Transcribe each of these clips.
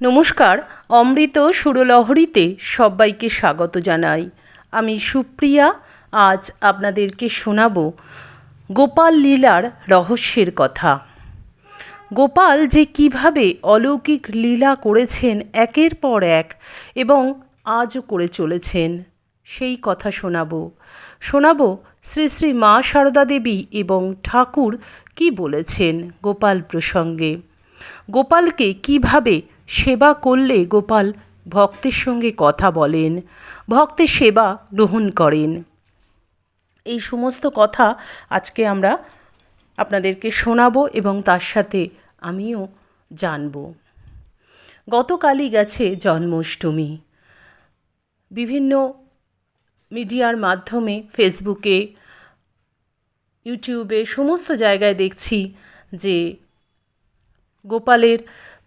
নমস্কার, অমৃত সুরলহরীতে সবাইকে স্বাগত জানাই। আমি সুপ্রিয়া, আজ আপনাদেরকে শোনাব গোপাল লীলার রহস্যের কথা। গোপাল যে কীভাবে অলৌকিক লীলা করেছেন একের পর এক এবং আজও করে চলেছেন, সেই কথা শোনাবো। শোনাবো শ্রী শ্রী মা সারদা দেবী এবং ঠাকুর কি বলেছেন গোপাল প্রসঙ্গে? গোপালকে কীভাবে সেবা করলে গোপাল ভক্তের সঙ্গে কথা বলেন, ভক্তের সেবা গ্রহণ করেন? এই সমস্ত কথা আজকে আমরা আপনাদেরকে শোনাবো এবং তার সাথে আমিও জানব। গতকালই গেছে জন্মাষ্টমী। বিভিন্ন মিডিয়ার মাধ্যমে ফেসবুকে ইউটিউবে সমস্ত জায়গায় দেখছি যে গোপালের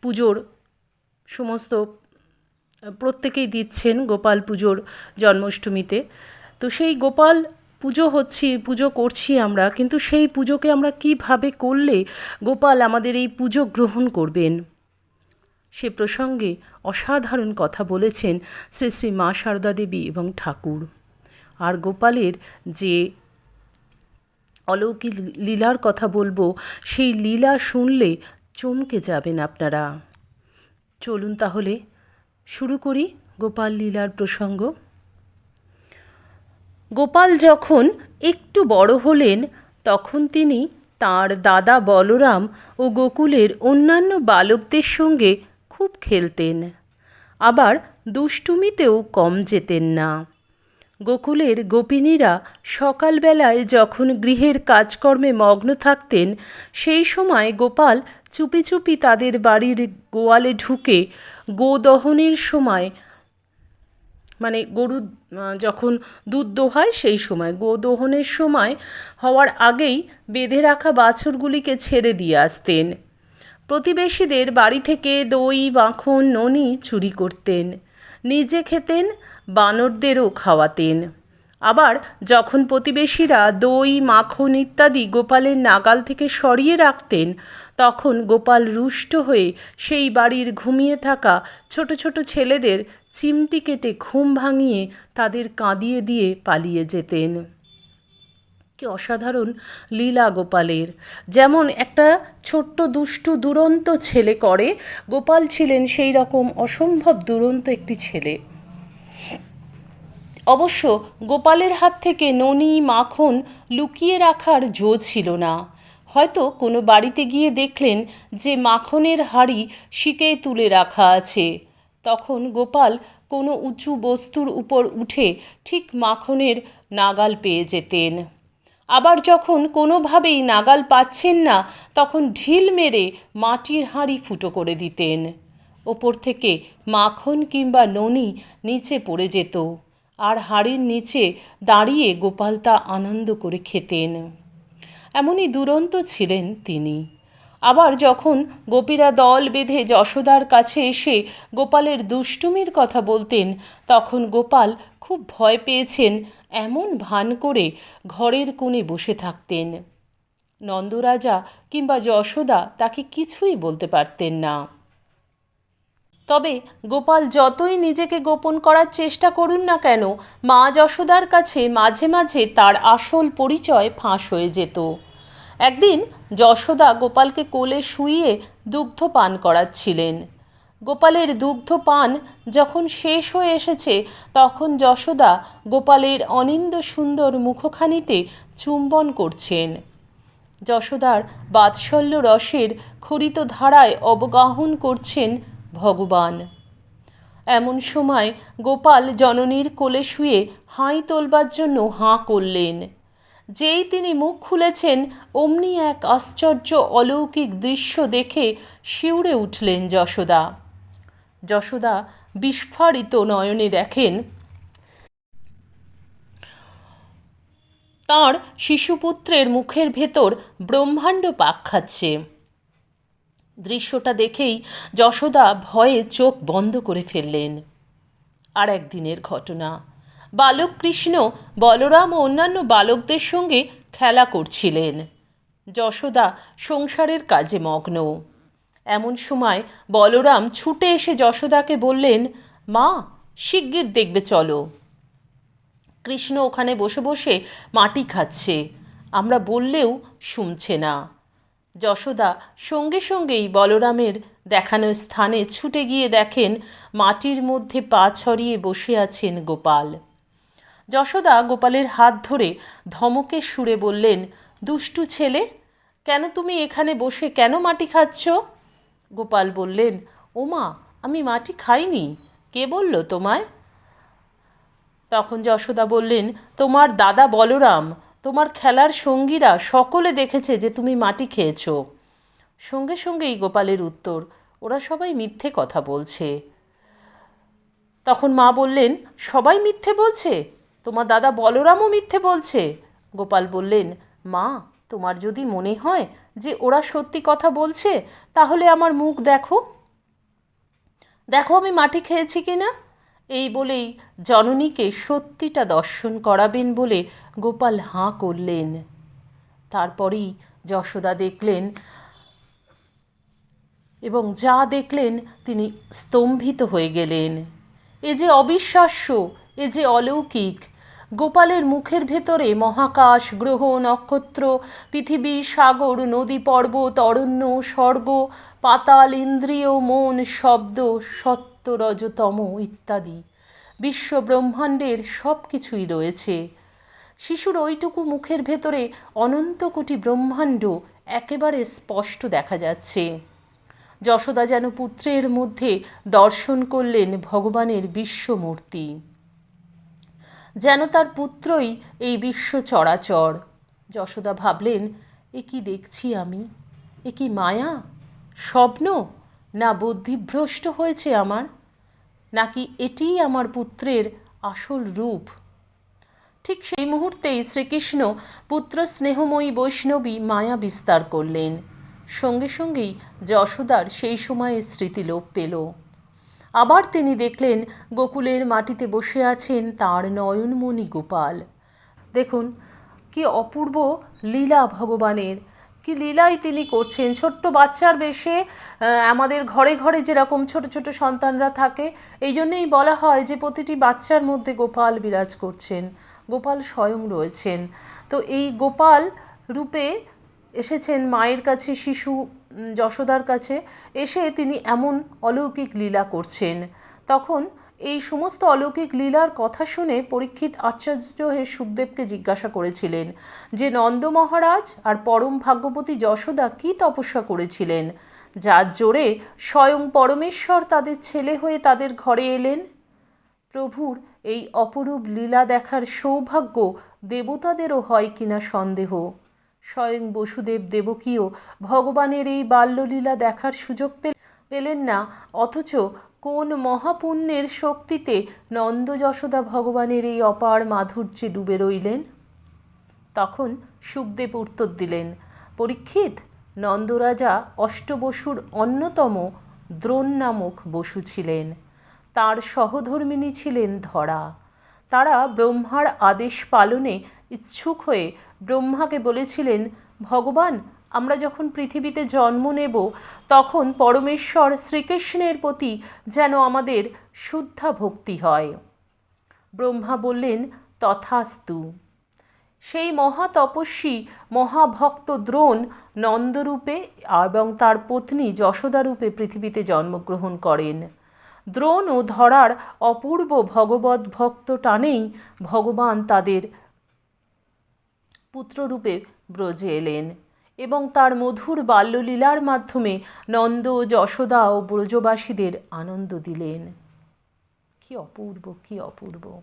পুজোর সমস্ত, প্রত্যেকেই দিচ্ছেন গোপাল পুজোর জন্মাষ্টমীতে। তো সেই গোপাল পুজো হচ্ছি, পুজো করছি আমরা, কিন্তু সেই পুজোকে আমরা কীভাবে করলে গোপাল আমাদের এই পুজো গ্রহণ করবেন? সে প্রসঙ্গে অসাধারণ কথা বলেছেন শ্রী শ্রী মা সারদা দেবী এবং ঠাকুর। আর গোপালের যে অলৌকিক লীলার কথা বলব, সেই লীলা শুনলে চমকে যাবেন আপনারা। চলুন তাহলে শুরু করি গোপাল লীলার প্রসঙ্গ। গোপাল যখন একটু বড় হলেন, তখন তিনি তার দাদা বলরাম ও গোকুলের অন্যান্য বালকদের সঙ্গে খুব খেলতেন। আবার দুষ্টুমিতেও কম যেতেন না। গোকুলের গোপিনীরা সকালবেলায় যখন গৃহের কাজকর্মে মগ্ন থাকতেন, সেই সময় গোপাল চুপি চুপি তাদের বাড়ির গোয়ালে ঢুকে গোদহনের সময় মানে গরু, যখন দুধ দোহায় সেই সময়, গোদহনের সময় হওয়ার আগেই বেঁধে রাখা বাছুরগুলিকে ছেড়ে দিয়ে আসতেন। প্রতিবেশীদের বাড়ি থেকে দই মাখন ননি চুরি করতেন। নিজে খেতেন বানরদেরও খাওয়াতেন আবার যখন প্রতিবেশীরা দই, মাখন ইত্যাদি গোপালের নাগাল থেকে সরিয়ে রাখতেন, তখন গোপাল রুষ্ট হয়ে সেই বাড়ির ঘুমিয়ে থাকা ছোট ছোট ছেলেদের চিমটি কেটে ঘুম ভাঙিয়ে তাদের কাঁদিয়ে দিয়ে পালিয়ে যেতেন। কি অসাধারণ লীলা গোপালের। যেমন একটা ছোট্ট দুষ্টু দুরন্ত ছেলে করে, গোপাল ছিলেন সেই রকম অসম্ভব দুরন্ত একটি ছেলে। অবশ্য গোপালের হাত থেকে ননি মাখন লুকিয়ে রাখার জো ছিল না। হয়তো কোনো বাড়িতে গিয়ে দেখলেন যে মাখনের হাড়ি শিকে তুলে রাখা আছে। তখন গোপাল কোনো উঁচু বস্তুর উপর উঠে ঠিক মাখনের নাগাল পেয়ে যেতেন। আবার যখন কোনোভাবেই নাগাল পাচ্ছেন না, তখন ঢিল মেরে মাটির হাঁড়ি ফুটো করে দিতেন। ওপর থেকে মাখন কিংবা ননি নিচে পড়ে যেত। আর হাড়ির নিচে দাঁড়িয়ে গোপাল তা আনন্দ করে খেতেন। এমনই দুরন্ত ছিলেন তিনি। আবার যখন গোপীরা দল বেঁধে যশোদার কাছে এসে গোপালের দুষ্টুমির কথা বলতেন, তখন গোপাল খুব ভয় পেয়েছেন, এমন ভান করে ঘরের কোণে বসে থাকতেন। নন্দরাজা কিংবা যশোদা তাকে কিছুই বলতে পারতেন না। তবে গোপাল যতই নিজেকে গোপন করার চেষ্টা করুন না কেন, মা যশোদার কাছে মাঝে মাঝে তার আসল পরিচয় ফাঁস হয়ে যেত। একদিন যশোদা গোপালকে কোলে শুইয়ে দুগ্ধ পান করাচ্ছিলেন। গোপালের দুগ্ধ পান যখন শেষ হয়ে এসেছে, তখন যশোদা গোপালের অনিন্দ সুন্দর মুখখানিতে চুম্বন করছেন। যশোদার বাৎসল্য রসের খরিত ধারায় অবগাহন করছেন ভগবান। এমন সময় গোপাল জননীর কোলে শুয়ে হাঁই তোলবার জন্য হাঁ করলেন। যেই তিনি মুখ খুলেছেন, অমনি এক আশ্চর্য অলৌকিক দৃশ্য দেখে শিউরে উঠলেন যশোদা। যশোদা বিস্ফারিত নয়নে দেখেন, তাঁর শিশুপুত্রের মুখের ভেতর ব্রহ্মাণ্ড পাক খাচ্ছে। দৃশ্যটা দেখেই যশোদা ভয়ে চোখ বন্ধ করে ফেললেন। আর একদিনের ঘটনা। বালক কৃষ্ণ বলরাম ও অন্যান্য বালকদের সঙ্গে খেলা করছিলেন। যশোদা সংসারের কাজে মগ্ন। এমন সময় বলরাম ছুটে এসে যশোদাকে বললেন, মা, শিগগির দেখবে, চলো। কৃষ্ণ ওখানে বসে বসে মাটি খাচ্ছে। আমরা বললেও শুনছে না। যশোদা সঙ্গে সঙ্গেই বলরামের দেখানো স্থানে ছুটে গিয়ে দেখেন মাটির মধ্যে পা ছড়িয়ে বসে আছেন গোপাল। যশোদা গোপালের হাত ধরে ধমকের সুরে বললেন, দুষ্টু ছেলে, কেন তুমি এখানে বসে কেন মাটি খাচ্ছ? গোপাল বললেন, ওমা, আমি মাটি খাইনি, কে বলল তোমায়? তখন যশোদা বললেন, তোমার দাদা বলরাম তোমার খেলার সঙ্গীরা সকলে দেখেছে যে তুমি মাটি খেয়েছো। সঙ্গে সঙ্গেই গোপালের উত্তর, ওরা সবাই মিথ্যে কথা বলছে। তখন মা বললেন, সবাই মিথ্যে বলছে? তোমার দাদা বলরামও মিথ্যে বলছে? গোপাল বললেন, মা, তোমার যদি মনে হয় যে ওরা সত্যি কথা বলছে, তাহলে আমার মুখ দেখো। দেখো আমি মাটি খেয়েছি কি না এই বলেই জননীকে সত্যিটা দর্শন করাবেন বলে গোপাল হাঁ করলেন। তারপরেই যশোদা দেখলেন এবং যা দেখলেন তিনি স্তম্ভিত হয়ে গেলেন। এ যে অবিশ্বাস্য, এ যে অলৌকিক, গোপালের মুখের ভেতরে মহাকাশ, গ্রহ, নক্ষত্র, পৃথিবী, সাগর, নদী, পর্বত, অরণ্য, স্বর্গ, পাতাল, ইন্দ্রিয়, মন, শব্দ সত্য রজতম ইত্যাদি। বিশ্ব ব্রহ্মাণ্ডের সব কিছুই রয়েছে। শিশুর ওইটুকু মুখের ভেতরে অনন্ত কোটি ব্রহ্মাণ্ড একেবারে স্পষ্ট দেখা যাচ্ছে। যশোদা যেন পুত্রের মধ্যে দর্শন করলেন ভগবানের বিশ্বমূর্তি। যেন তার পুত্রই এই বিশ্ব চরাচর। যশোদা ভাবলেন, এ কি দেখছি আমি? এ কি মায়া? স্বপ্ন? না বুদ্ধিভ্রষ্ট হয়েছে আমার? নাকি এটিই আমার পুত্রের আসল রূপ? ঠিক সেই মুহূর্তেই শ্রীকৃষ্ণ পুত্র স্নেহময়ী বৈষ্ণবী মায়া বিস্তার করলেন। সঙ্গে সঙ্গেই যশোদার সেই সময়ে স্মৃতিলোপ পেল। আবার তিনি দেখলেন গোকুলের মাটিতে বসে আছেন তাঁর নয়নমণি গোপাল। দেখুন, কি অপূর্ব লীলা ভগবানের কি লীলাই তিনি করছেন? ছোট্ট বাচ্চার বেশে আমাদের ঘরে ঘরে যেরকম ছোট ছোট সন্তানরা থাকে, এই জন্যেই বলা হয় যে প্রতিটি বাচ্চার মধ্যে গোপাল বিরাজ করছেন। গোপাল স্বয়ং রয়েছেন। তো এই গোপাল রূপে এসেছেন মায়ের কাছে, শিশু যশোদার কাছে। এসে তিনি এমন অলৌকিক লীলা করছেন। তখন এই সমস্ত অলৌকিক লীলার কথা শুনে পরীক্ষিত আচার্য হয়ে সুখদেবকে জিজ্ঞাসা করেছিলেন যে, নন্দ মহারাজ আর পরম ভাগ্যবতী যশোদা কী তপস্যা করেছিলেন? যার জোরে স্বয়ং পরমেশ্বর তাদের ছেলে হয়ে তাদের ঘরে এলেন। প্রভুর এই অপরূপ লীলা দেখার সৌভাগ্য দেবতাদেরও হয় কিনা সন্দেহ। স্বয়ং বসুদেব দেবকীও ভগবানের এই বাল্যলীলা দেখার সুযোগ পেলেন না, অথচ কোন মহাপুণ্যের শক্তিতে নন্দ যশোদা ভগবানের এই অপার মাধুর্যে ডুবে রইলেন? তখন সুখদেব উত্তর দিলেন, পরীক্ষিত, নন্দরাজা অষ্টবসুর অন্যতম দ্রোণ নামক বসু ছিলেন। তার সহধর্মিনী ছিলেন ধরা। তারা ব্রহ্মার আদেশ পালনে ইচ্ছুক হয়ে ব্রহ্মাকে বলেছিলেন, ভগবান আমরা যখন পৃথিবীতে জন্ম নেব, তখন পরমেশ্বর শ্রীকৃষ্ণের প্রতি যেন আমাদের শুদ্ধা ভক্তি হয়। ব্রহ্মা বললেন, তথাস্তু। সেই মহা তপস্বী মহাভক্ত দ্রোণ নন্দরূপে এবং তার পত্নী যশোদারূপে পৃথিবীতে জন্মগ্রহণ করেন। দ্রোণ ও ধরার অপূর্ব ভগবত ভক্ত টানেই ভগবান তাদের পুত্ররূপে ব্রজে এলেন। এবং তার মধুর বাল্যলীলার মাধ্যমে নন্দ, যশোদা ও ব্রজবাসীদের আনন্দ দিলেন। কি অপূর্ব কি অপূর্ব।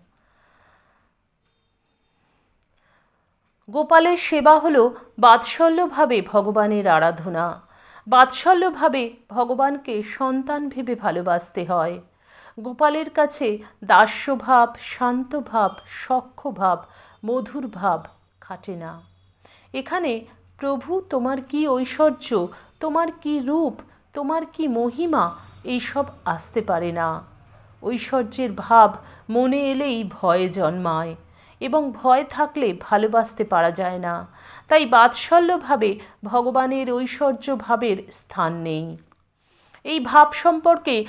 গোপালের সেবা হল বাৎসল্যভাবে ভগবানের আরাধনা। বাৎসল্যভাবে ভগবানকে সন্তান ভেবে ভালোবাসতে হয়। গোপালের কাছে দাস্যভাব, শান্তভাব, সক্ষভাব, মধুর ভাব খাটে না। এখানে প্রভু, তোমার কি ঐশ্বর্য? তোমার কি রূপ? তোমার কি মহিমা? এইসব আসতে পারে না। ঐশ্বর্যের ভাব মনে এলেই ভয়ে জন্মায় এবং ভয় থাকলে ভালোবাসতে পারা যায় না। তাই বাৎসল্যভাবে ভগবানের ঐশ্বর্য ভাবের স্থান নেই। এই ভাব সম্পর্কে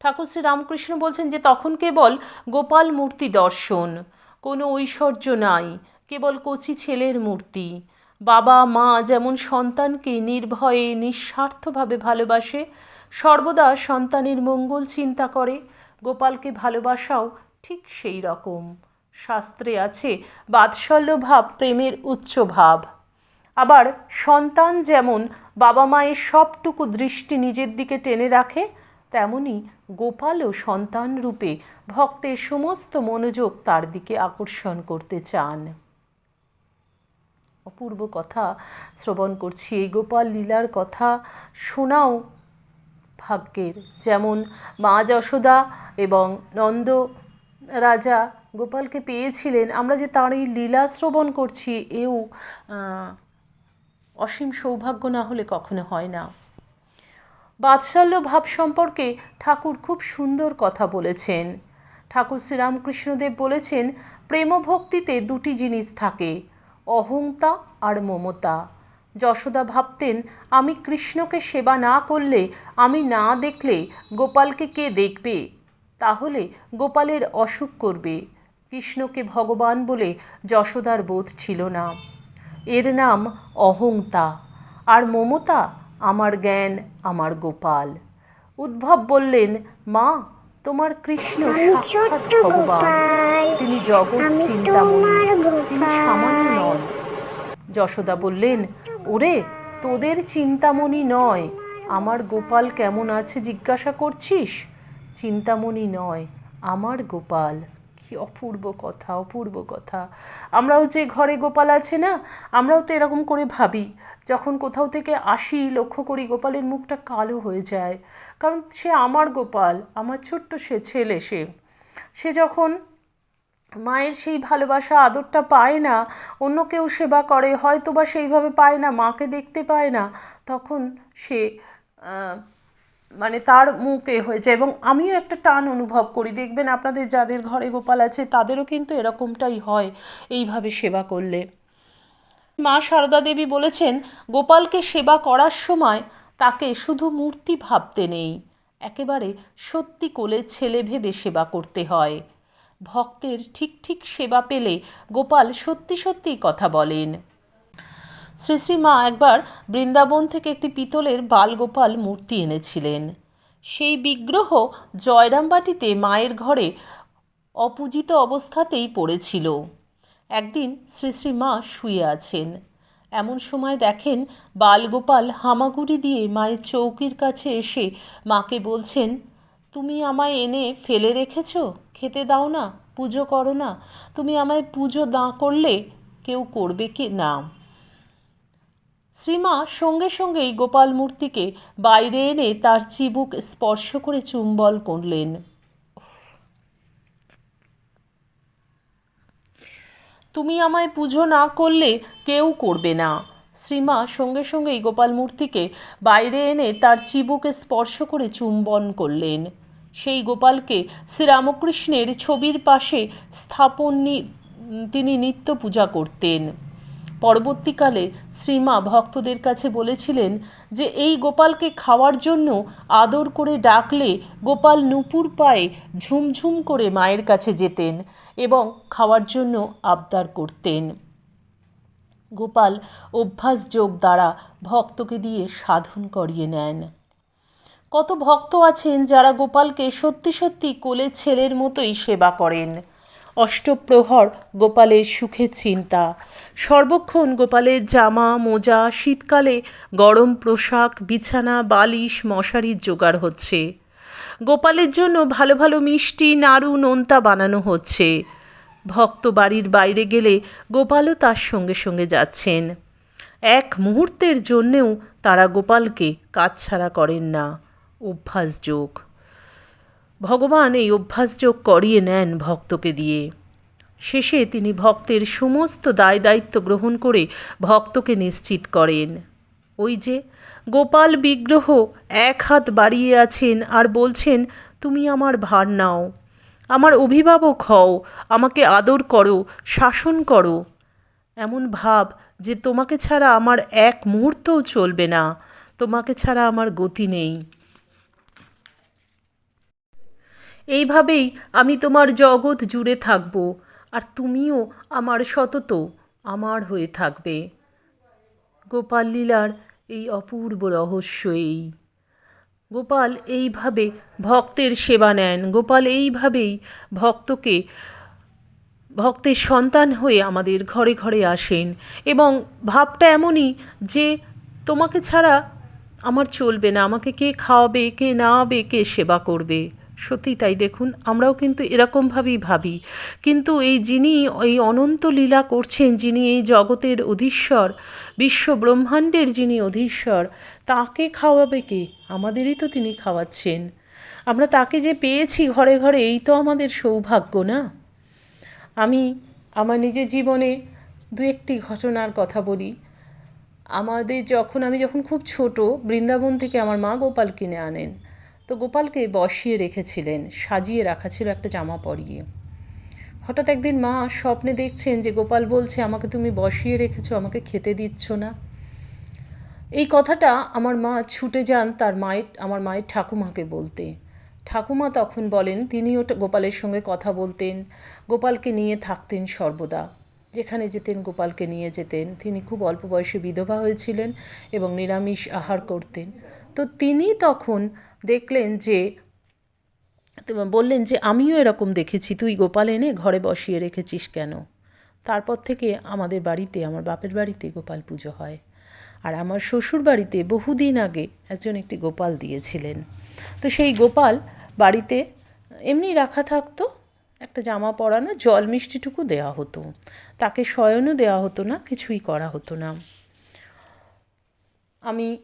ঠাকুর শ্রী রামকৃষ্ণ বলছেন যে, তখন কেবল গোপাল মূর্তি দর্শন, কোনো ঐশ্বর্য নাই, কেবল কচি ছেলের মূর্তি। বাবা, মা যেমন সন্তানকে নির্ভয়ে, নিঃস্বার্থভাবে ভালোবাসে, সর্বদা সন্তানের মঙ্গল চিন্তা করে। গোপালকে ভালোবাসাও ঠিক সেই রকম। শাস্ত্রে আছে, বাৎসল্য ভাব প্রেমের উচ্চ ভাব। আবার সন্তান যেমন বাবা মায়ের সবটুকু দৃষ্টি নিজের দিকে টেনে রাখে, তেমনি গোপালও সন্তান রূপে ভক্তের সমস্ত মনোযোগ তার দিকে আকর্ষণ করতে চান। অপূর্ব কথা শ্রবণ করছি। এই গোপাল লীলার কথা শোনাও ভাগ্যের। যেমন মা যশোদা এবং নন্দ রাজা গোপালকে পেয়েছিলেন, আমরা যে তার এই লীলা শ্রবণ করছি, এও অসীম সৌভাগ্য না হলে কখনো হয় না। বাৎসল্য ভাব সম্পর্কে ঠাকুর খুব সুন্দর কথা বলেছেন। ঠাকুর শ্রীরামকৃষ্ণদেব বলেছেন, প্রেমভক্তিতে দুটি জিনিস থাকে অহংতা আর মমতা। যশোদা ভাবতেন আমি কৃষ্ণকে সেবা না করলে আমি না দেখলে গোপালকে কে দেখবে? তাহলে গোপালের অসুখ করবে। কৃষ্ণকে ভগবান বলে যশোদার বোধ ছিল না। এর নাম অহংতা। আর মমতা আমার জ্ঞান আমার গোপাল। উদ্ভব বললেন মা তোমার কৃষ্ণ ভগবান। তিনি জগৎ আমি চিন্তামণি তিনি সামান্য নন। যশোদা বললেন ওরে তোদের চিন্তামণি নয়। আমার গোপাল কেমন আছে জিজ্ঞাসা করছিস? চিন্তামণি নয় আমার গোপাল। কি অপূর্ব কথা অপূর্ব কথা। আমরাও যে ঘরে গোপাল আছে না আমরাও তো এরকম করে ভাবি যখন কোথাও থেকে আসি লক্ষ্য করি গোপালের মুখটা কালো হয়ে যায়। কারণ সে আমার গোপাল আমার ছোট্ট সে ছেলে সে। সে যখন মায়ের সেই ভালোবাসা আদরটা পায় না, অন্য কেউ সেবা করে হয়তো বা সেইভাবে পায় না, মাকে দেখতে পায় না, তখন সে মানে তার মুখে হয়ে যায়। এবং আমিও একটা টান অনুভব করি। দেখবেন আপনাদের যাদের ঘরে গোপাল আছে, তাদেরও কিন্তু এরকমটাই হয়, এইভাবে সেবা করলে। মা সারদা দেবী বলেছেন, গোপালকে সেবা করার সময় তাকে শুধু মূর্তি ভাবতে নেই, একেবারে সত্যি কোলের ছেলে ভেবে সেবা করতে হয়। ভক্তের ঠিক ঠিক সেবা পেলে গোপাল সত্যি সত্যিই কথা বলেন। শ্রী শ্রী মা একবার বৃন্দাবন থেকে একটি পিতলের বালগোপাল মূর্তি এনেছিলেন। সেই বিগ্রহ জয়রামবাটিতে মায়ের ঘরে অপূজিত অবস্থাতেই পড়েছিল। একদিন শ্রী শ্রী মা শুয়ে আছেন। এমন সময় দেখেন বালগোপাল হামাগুড়ি দিয়ে মায়ের চৌকির কাছে এসে মাকে বলছেন তুমি আমায় এনে ফেলে রেখেছ? খেতে দাও না, পুজো করো না। তুমি আমায় পুজো না করলে কেউ করবে কি না? শ্রীমা সঙ্গে সঙ্গেই গোপাল মূর্তিকে বাইরে এনে তার চিবুক স্পর্শ করে চুম্বল করলেন। তুমি আমায় পুজো না করলে কেউ করবে না। শ্রীমা সঙ্গে সঙ্গেই গোপাল মূর্তিকে বাইরে এনে তার চিবুকে স্পর্শ করে চুম্বন করলেন। সেই গোপালকে শ্রীরামকৃষ্ণের ছবির পাশে স্থাপন তিনি নিত্য পূজা করতেন। পরবর্তীকালে শ্রীমা ভক্তদের কাছে বলেছিলেন যে, এই গোপালকে খাওয়ার জন্য আদর করে ডাকলে গোপাল নুপুর পায়ে ঝুমঝুম করে মায়ের কাছে যেতেন এবং খাওয়ার জন্য আবদার করতেন। গোপাল অভ্যাস যোগ দ্বারা ভক্তকে দিয়ে সাধন করিয়ে নেন। কত ভক্ত আছেন যারা গোপালকে সত্যি সত্যি কোলের ছেলের মতোই সেবা করেন। অষ্টপ্রহর গোপালের সুখের চিন্তা। সর্বক্ষণ গোপালের জামা, মোজা, শীতকালে গরম পোশাক, বিছানা, বালিশ, মশারির জোগাড় হচ্ছে। গোপালের জন্য ভালো ভালো মিষ্টি, নাড়ু, নোনতা বানানো হচ্ছে। ভক্ত বাড়ির বাইরে গেলে গোপালও তার সঙ্গে সঙ্গে যাচ্ছেন। এক মুহূর্তের জন্যেও তারা গোপালকে কাজ ছাড়া করেন না। অভ্যাসযোগ ভগবান এই অভ্যাসযোগ করিয়ে নেন ভক্তকে দিয়ে। শেষে তিনি ভক্তের সমস্ত দায় দায়িত্ব গ্রহণ করে ভক্তকে নিশ্চিত করেন। ওই যে গোপাল বিগ্রহ এক হাত বাড়িয়ে আছেন আর বলছেন, তুমি আমার ভার নাও। আমার অভিভাবক হও, আমাকে আদর করো, শাসন করো। এমন ভাব যে তোমাকে ছাড়া আমার এক মুহূর্তও চলবে না। তোমাকে ছাড়া আমার গতি নেই। এইভাবেই আমি তোমার জগৎ জুড়ে থাকব, আর তুমিও আমার সতত আমার হয়ে থাকবে। গোপাল লীলার এই অপূর্ব রহস্য এই। গোপাল এইভাবে ভক্তের সেবা নেন, গোপাল এইভাবেই ভক্তকে, ভক্তের সন্তান হয়ে আমাদের ঘরে ঘরে আসেন, এবং ভাবটা এমনই যে তোমাকে ছাড়া আমার চলবে না, আমাকে কে খাওয়াবে, কে নাওয়াবে কে সেবা করবে। সত্যি তাই দেখুন, আমরাও কিন্তু এরকমভাবেই ভাবি। কিন্তু এই যিনি এই অনন্ত লীলা করছেন, যিনি এই জগতের অধীশ্বর, বিশ্ব ব্রহ্মাণ্ডের যিনি অধীশ্বর, তাকে খাওয়াবে কে? আমাদেরই তো তিনি খাওয়াচ্ছেন। আমরা তাকে যে পেয়েছি ঘরে ঘরে, এই তো আমাদের সৌভাগ্য, না? আমি আমার নিজের জীবনে দু একটি ঘটনার কথা বলি। আমাদের যখন, আমি যখন খুব ছোট, বৃন্দাবন থেকে আমার মা গোপাল কিনে আনেন। তো গোপালকে বসিয়ে রেখেছিলেন, সাজিয়ে রাখা ছিল একটা জামা পরিয়ে। হঠাৎ একদিন মা স্বপ্নে দেখছেন যে গোপাল বলছে, আমাকে তুমি বসিয়ে রেখেছো, আমাকে খেতে দিচ্ছ না। এই কথাটা আমার মা ছুটে যান তার মায়ের, আমার মায়ের ঠাকুমাকে বলতে। ঠাকুমা তখন বলেন, তিনিও গোপালের সঙ্গে কথা বলতেন, গোপালকে নিয়ে থাকতেন সর্বদা। যেখানে যেতেন, গোপালকে নিয়ে যেতেন। তিনি খুব অল্প বয়সে বিধবা হয়েছিলেন এবং নিরামিষ আহার করতেন। তো তিনি তখন দেখলেন যে, বললেন যে, আমিও এরকম দেখেছি। তুই গোপাল এনে ঘরে বসিয়ে রেখেছিস কেন? তারপর থেকে আমাদের বাড়িতে, আমার বাপের বাড়িতে গোপাল পুজো হয়। আর আমার শ্বশুর বাড়িতে বহুদিন আগে একজন একটি গোপাল দিয়েছিলেন। তো সেই গোপাল বাড়িতে এমনি রাখা থাকতো, একটা জামা পরানো, জল মিষ্টিটুকু দেওয়া হতো। তাকে শয়নও দেওয়া হতো না, কিছুই করা হতো না। আমি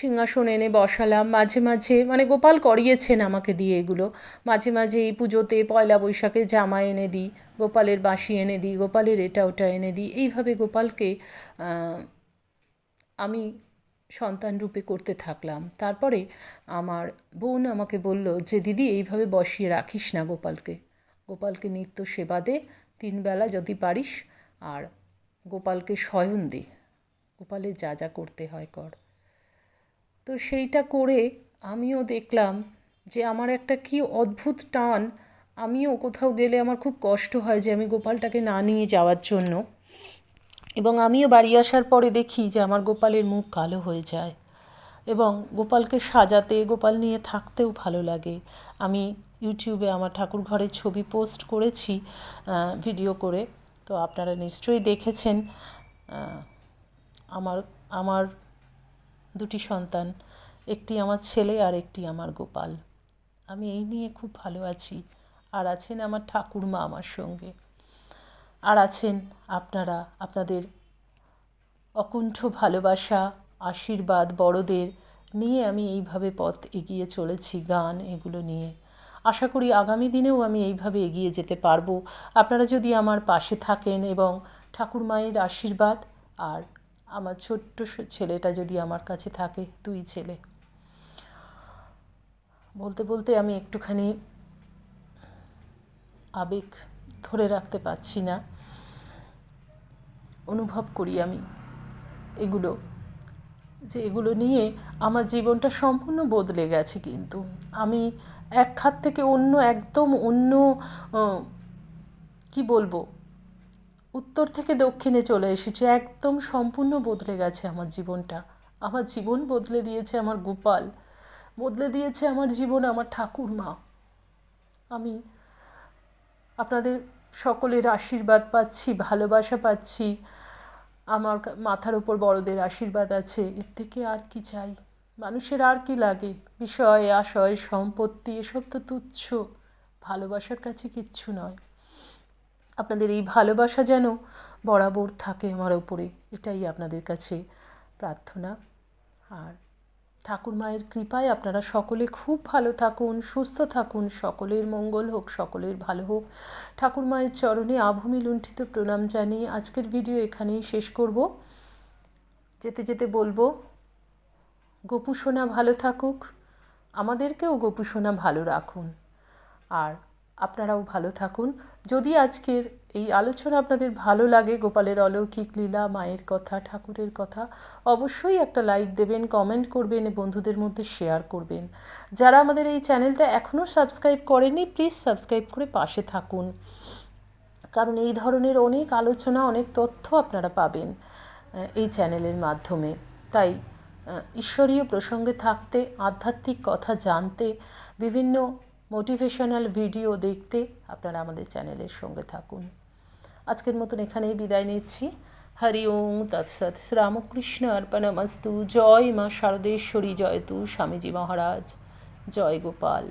সিংহাসন এনে বসালাম। মাঝে মাঝে মানে গোপাল করিয়েছেন আমাকে দিয়ে এগুলো। মাঝে মাঝে এই পুজোতে পয়লা বৈশাখে জামা এনে দিই, গোপালের বাঁশি এনে দিই, গোপালের এটা ওটা এনে দিই। এইভাবে গোপালকে আমি সন্তান রূপে করতে থাকলাম। তারপরে আমার বোন আমাকে বলল যে, দিদি, এইভাবে বসিয়ে রাখিস না গোপালকে। গোপালকে নিত্য সেবা দে তিনবেলা যদি পারিস, আর গোপালকে শয়ন দে। গোপালের যা যা করতে হয় কর। তো সেইটা করে আমিও দেখলাম যে আমার একটা কি অদ্ভুত টান। আমিও কোথাও গেলে আমার খুব কষ্ট হয় যে আমি গোপালটাকে না নিয়ে যাওয়ার জন্য। এবং আমিও বাড়ি আসার পরে দেখি যে আমার গোপালের মুখ কালো হয়ে যায় এবং গোপালকে সাজাতে, গোপাল নিয়ে থাকতেও ভালো লাগে। আমি ইউটিউবে আমার ঠাকুর ঘরের ছবি পোস্ট করেছি ভিডিও করে। তো আপনারা নিশ্চয়ই দেখেছেন আমার আমার দুটি সন্তান, একটি আমার ছেলে আর একটি আমার গোপাল। আমি এই নিয়ে খুব ভালো আছি। আর আছেন আমার ঠাকুরমা আমার সঙ্গে। আর আছেন আপনারা, আপনাদের অকুণ্ঠ ভালোবাসা, আশীর্বাদ বড়দের নিয়ে আমি এইভাবে পথ এগিয়ে চলেছি গান এগুলো নিয়ে। আশা করি আগামী দিনেও আমি এইভাবে এগিয়ে যেতে পারব। আপনারা যদি আমার পাশে থাকেন এবং ঠাকুর মায়ের আশীর্বাদ আর আমার ছোট্ট ছেলেটা যদি আমার কাছে থাকে দুই ছেলে। বলতে বলতে আমি একটুখানি আবেগ ধরে রাখতে পারছি না। অনুভব করি আমি এগুলো, যে এগুলো নিয়ে আমার জীবনটা সম্পূর্ণ বদলে গেছে কিন্তু। আমি এক খাত থেকে অন্য, একদম অন্য কি বলব? উত্তর থেকে দক্ষিণে চলে এসেছি, একদম সম্পূর্ণ বদলে গেছে আমার জীবনটা। আমার জীবন বদলে দিয়েছে আমার গোপাল, বদলে দিয়েছে আমার জীবন আমার ঠাকুর মা আমি আপনাদের সকলের আশীর্বাদ পাচ্ছি, ভালোবাসা পাচ্ছি। আমার মাথার উপর বড়দের আশীর্বাদ আছে। এর থেকে আর কি চাই? মানুষের আর কি লাগে? বিষয়, আশয়, সম্পত্তি, এসব তো তুচ্ছ। ভালোবাসার কাছে কিচ্ছু নয়। আপনাদের এই ভালোবাসা যেন বরাবর থাকে আমার ওপরে এটাই আপনাদের কাছে প্রার্থনা। আর ঠাকুর মায়ের কৃপায় আপনারা সকলে খুব ভালো থাকুন, সুস্থ থাকুন, সকলের মঙ্গল হোক, সকলের ভালো হোক। ঠাকুর মায়ের চরণে আভূমি লুণ্ঠিত প্রণাম জানিয়ে আজকের ভিডিও এখানেই শেষ করব। যেতে যেতে বলব, গোপু সোনা ভালো থাকুক, আমাদেরকেও গোপু সোনা ভালো রাখুন। আর আপনারাও ভালো থাকুন। যদি আজকের এই আলোচনা আপনাদের ভালো লাগে, গোপালের অলৌকিক লীলা, মায়ের কথা, ঠাকুরের কথা, অবশ্যই একটা লাইক দেবেন কমেন্ট করবেন, বন্ধুদের মধ্যে শেয়ার করবেন। যারা আমাদের এই চ্যানেলটা এখনও সাবস্ক্রাইব করেনি প্লিজ সাবস্ক্রাইব করে পাশে থাকুন। কারণ এই ধরনের অনেক আলোচনা, অনেক তথ্য আপনারা পাবেন এই চ্যানেলের মাধ্যমে। তাই ঈশ্বরীয় প্রসঙ্গে থাকতে, আধ্যাত্মিক কথা জানতে, বিভিন্ন মোটিভেশনাল ভিডিও দেখতে আপনারা আমাদের চ্যানেলের সঙ্গে থাকুন। আজকের মতন এখানেই বিদায় নিচ্ছি। হরি ওং তৎসৎ শ্রীরামকৃষ্ণ অর্পণমস্তু জয় মা শারদেশ্বরী জয়তু স্বামীজি মহারাজ। জয় গোপাল।